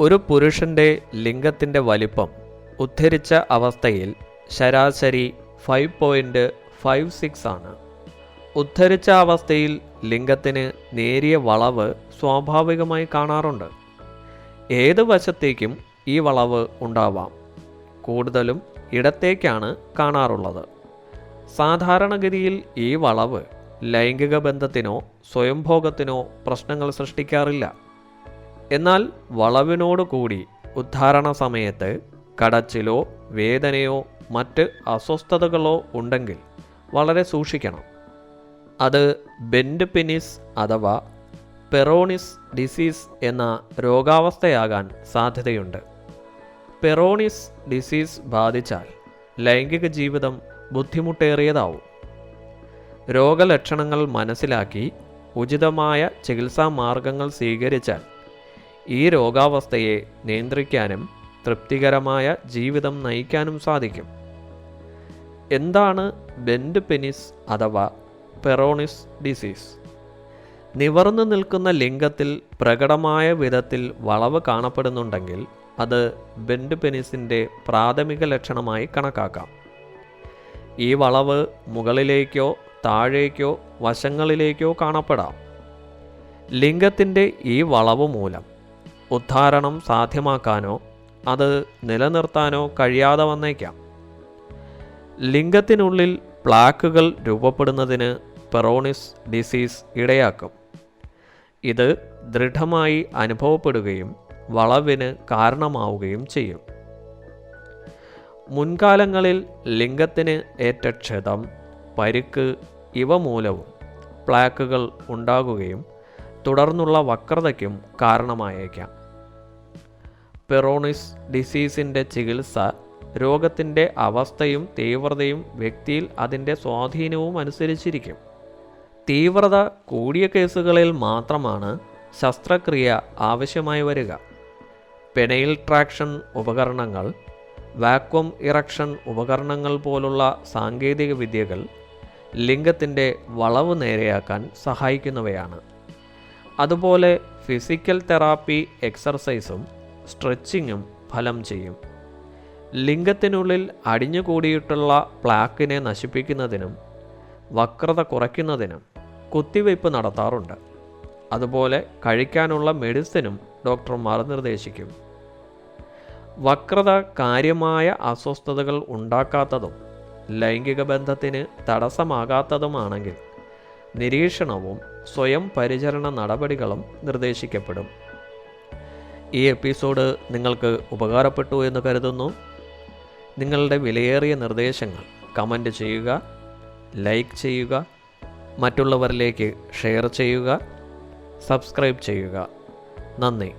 ഒരു പുരുഷന്റെ ലിംഗത്തിന്റെ വലിപ്പം ഉദ്ധരിച്ച അവസ്ഥയിൽ ശരാശരി ഫൈവ് പോയിന്റ് ഫൈവ് സിക്സ് ആണ്. ഉദ്ധരിച്ച അവസ്ഥയിൽ ലിംഗത്തിന് നേരിയ വളവ് സ്വാഭാവികമായി കാണാറുണ്ട്. ഏത് വശത്തേക്കും ഈ വളവ് ഉണ്ടാവാം. കൂടുതലും ഇടത്തേക്കാണ് കാണാറുള്ളത്. സാധാരണഗതിയിൽ ഈ വളവ് ലൈംഗിക ബന്ധത്തിനോ സ്വയംഭോഗത്തിനോ പ്രശ്നങ്ങൾ സൃഷ്ടിക്കാറില്ല. എന്നാൽ വളവിനോട് കൂടി ഉദ്ധാരണ സമയത്ത് കടച്ചിലോ വേദനയോ മറ്റ് അസ്വസ്ഥതകളോ ഉണ്ടെങ്കിൽ വളരെ സൂക്ഷിക്കണം. അത് ബെൻഡ് പെനിസ് അഥവാ പെറോണിസ് ഡിസീസ് എന്ന രോഗാവസ്ഥയാകാൻ സാധ്യതയുണ്ട്. പെറോണിസ് ഡിസീസ് ബാധിച്ചാൽ ലൈംഗിക ജീവിതം ബുദ്ധിമുട്ടേറിയതാവും. രോഗലക്ഷണങ്ങൾ മനസ്സിലാക്കി ഉചിതമായ ചികിത്സാ മാർഗങ്ങൾ സ്വീകരിച്ചാൽ ഈ രോഗാവസ്ഥയെ നിയന്ത്രിക്കാനും തൃപ്തികരമായ ജീവിതം നയിക്കാനും സാധിക്കും. എന്താണ് ബെൻഡ് പെനിസ് അഥവാ പെറോണിസ് ഡിസീസ്? നിവർന്നു നിൽക്കുന്ന ലിംഗത്തിൽ പ്രകടമായ വിധത്തിൽ വളവ് കാണപ്പെടുന്നുണ്ടെങ്കിൽ അത് ബെൻഡ് പെനിസിന്റെ പ്രാഥമിക ലക്ഷണമായി കണക്കാക്കാം. ഈ വളവ് മുകളിലേക്കോ താഴേക്കോ വശങ്ങളിലേക്കോ കാണപ്പെടാം. ലിംഗത്തിന്റെ ഈ വളവ് മൂലം ഉദ്ധാരണം സാധ്യമാക്കാനോ അത് നിലനിർത്താനോ കഴിയാതെ വന്നേക്കാം. ലിംഗത്തിനുള്ളിൽ പ്ലാക്കുകൾ രൂപപ്പെടുന്നതിന് പെറോണിസ് ഡിസീസ് ഇടയാക്കും. ഇത് ദൃഢമായി അനുഭവപ്പെടുകയും വളവിന് കാരണമാവുകയും ചെയ്യും. മുൻകാലങ്ങളിൽ ലിംഗത്തിന് ഏറ്റ ക്ഷതം പരുക്ക് ഇവ മൂലവും പ്ലാക്കുകൾ ഉണ്ടാകുകയും തുടർന്നുള്ള വക്രതയ്ക്കും കാരണമായേക്കാം. പെറോണിസ് ഡിസീസിന്റെ ചികിത്സ രോഗത്തിന്റെ അവസ്ഥയും തീവ്രതയും വ്യക്തിയിൽ അതിന്റെ സ്വാധീനവും അനുസരിച്ചിരിക്കും. തീവ്രത കൂടിയ കേസുകളിൽ മാത്രമാണ് ശസ്ത്രക്രിയ ആവശ്യമായി വരിക. പെനയിൽ ട്രാക്ഷൻ ഉപകരണങ്ങൾ വാക്വം ഇറക്ഷൻ ഉപകരണങ്ങൾ പോലുള്ള സാങ്കേതിക വിദ്യകൾ ലിംഗത്തിന്റെ വളവ് നേരെയാക്കാൻ സഹായിക്കുന്നവയാണ്. അതുപോലെ ഫിസിക്കൽ തെറാപ്പി എക്സർസൈസും സ്ട്രെച്ചിങ്ങും ഫലം ചെയ്യും. ലിംഗത്തിനുള്ളിൽ അടിഞ്ഞുകൂടിയിട്ടുള്ള പ്ലാക്കിനെ നശിപ്പിക്കുന്നതിനും വക്രത കുറയ്ക്കുന്നതിനും കുത്തിവയ്പ്പ് നടത്താറുണ്ട്. അതുപോലെ കഴിക്കാനുള്ള മെഡിസിനും ഡോക്ടർമാർ നിർദ്ദേശിക്കും. വക്രത കാര്യമായ അസ്വസ്ഥതകൾ ഉണ്ടാക്കാത്തതും ലൈംഗിക ബന്ധത്തിന് തടസ്സമാകാത്തതുമാണെങ്കിൽ നിരീക്ഷണവും സ്വയം പരിചരണ നടപടികളും നിർദ്ദേശിക്കപ്പെടും. ഈ എപ്പിസോഡ് നിങ്ങൾക്ക് ഉപകാരപ്പെട്ടു എന്ന് കരുതുന്നു. നിങ്ങളുടെ വിലയേറിയ നിർദ്ദേശങ്ങൾ കമന്റ് ചെയ്യുക ലൈക്ക് ചെയ്യുക മറ്റുള്ളവരിലേക്ക് ഷെയർ ചെയ്യുക സബ്സ്ക്രൈബ് ചെയ്യുക. നന്ദി.